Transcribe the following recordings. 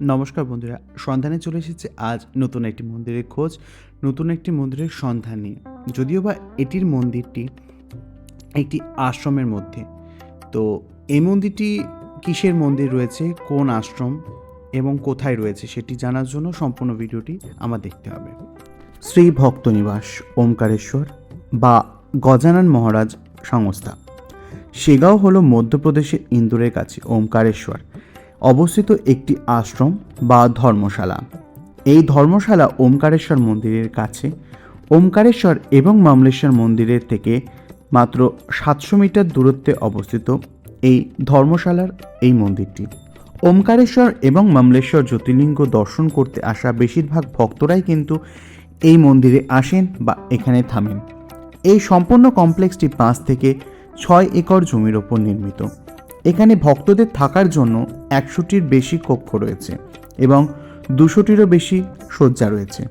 নমস্কার বন্ধুরা, সন্ধানে চলে এসেছে আজ নতুন একটি মন্দিরের খোঁজ, নতুন একটি মন্দিরের সন্ধান নিয়ে। যদিও বা এটির মন্দিরটি একটি আশ্রমের মধ্যে, তো এই মন্দিরটি কিসের মন্দির রয়েছে, কোন আশ্রম এবং কোথায় রয়েছে সেটি জানার জন্য সম্পূর্ণ ভিডিওটি আমার দেখতে হবে। শ্রী ভক্তনিবাস ওমকারেশ্বর বা গজানন মহারাজ সংস্থা। সেগাঁও হলো মধ্যপ্রদেশের ইন্দোরের কাছে, ওমকারেশ্বর। অবস্থিত একটি আশ্রম বা ধর্মশালা। এই ধর্মশালা ওমকারেশ্বর মন্দিরের কাছে। ওমকারেশ্বর এবং মামলেশ্বর মন্দিরের থেকে মাত্র সাতশো মিটার দূরত্বে অবস্থিত এই ধর্মশালার এই মন্দিরটি। ওমকারেশ্বর এবং মামলেশ্বর জ্যোতির্লিঙ্গ দর্শন করতে আসা বেশিরভাগ ভক্তরাই কিন্তু এই মন্দিরে আসেন বা এখানে থামেন। এই সম্পূর্ণ কমপ্লেক্সটি পাঁচ থেকে ছয় একর জমির ওপর নির্মিত। এখানে ভক্তদের থাকার জন্য একশোটির বেশি কক্ষ রয়েছে এবং দুশোটিরও বেশি শয্যা রয়েছে।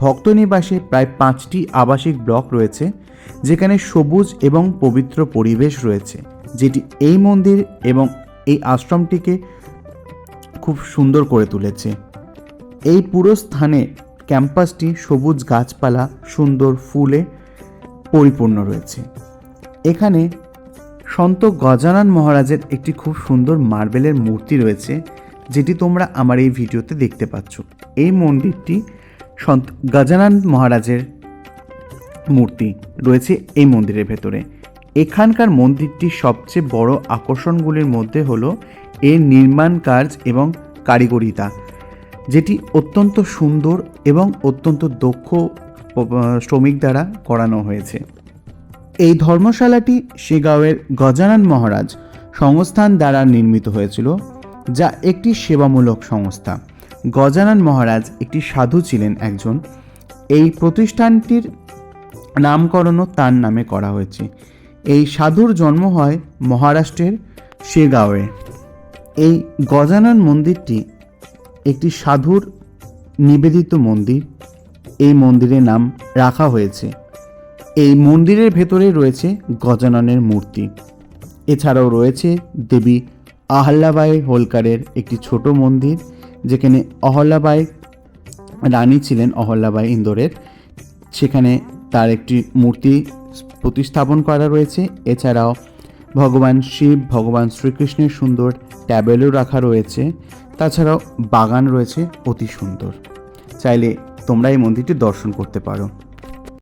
ভক্ত নিবাসে প্রায় পাঁচটি আবাসিক ব্লক রয়েছে, যেখানে সবুজ এবং পবিত্র পরিবেশ রয়েছে, যেটি এই মন্দির এবং এই আশ্রমটিকে খুব সুন্দর করে তুলেছে। এই পুরো স্থানে ক্যাম্পাসটি সবুজ গাছপালা, সুন্দর ফুলে পরিপূর্ণ রয়েছে। এখানে সন্ত গজানন মহারাজের একটি খুব সুন্দর মার্বেলের মূর্তি রয়েছে, যেটি তোমরা আমার এই ভিডিওতে দেখতে পাচ্ছ। এই মন্দিরটি সন্ত গজানন মহারাজের মূর্তি রয়েছে এই মন্দিরের ভেতরে। এখানকার মন্দিরটির সবচেয়ে বড় আকর্ষণগুলির মধ্যে হলো এর নির্মাণ কাজ এবং কারিগরিতা, যেটি অত্যন্ত সুন্দর এবং অত্যন্ত দক্ষ শ্রমিক দ্বারা করানো হয়েছে। এই ধর্মশালাটি সেগাঁওয়ের গজানন মহারাজ সংস্থান দ্বারা নির্মিত হয়েছিল, যা একটি সেবামূলক সংস্থা। গজানন মহারাজ একটি সাধু ছিলেন একজন। এই প্রতিষ্ঠানটির নামকরণও তার নামে করা হয়েছে। এই সাধুর জন্ম হয় মহারাষ্ট্রের শেগাঁওয়ে। এই গজানন মন্দিরটি একটি সাধুর নিবেদিত মন্দির। এই মন্দিরের নাম রাখা হয়েছে। এই মন্দিরের ভেতরে রয়েছে গজাননের মূর্তি। এছাড়াও রয়েছে দেবী আহল্যাবাই হোলকারের একটি ছোট মন্দির, যেখানে অহল্লাবাই রানী ছিলেন অহল্যাবাই ইন্দোরের। সেখানে তার একটি মূর্তি প্রতিস্থাপন করা রয়েছে। এছাড়াও ভগবান শিব, ভগবান শ্রীকৃষ্ণের সুন্দর ট্যাবেলও রাখা রয়েছে। তাছাড়াও বাগান রয়েছে অতি সুন্দর। চাইলে তোমরা এই মন্দিরটি দর্শন করতে পারো।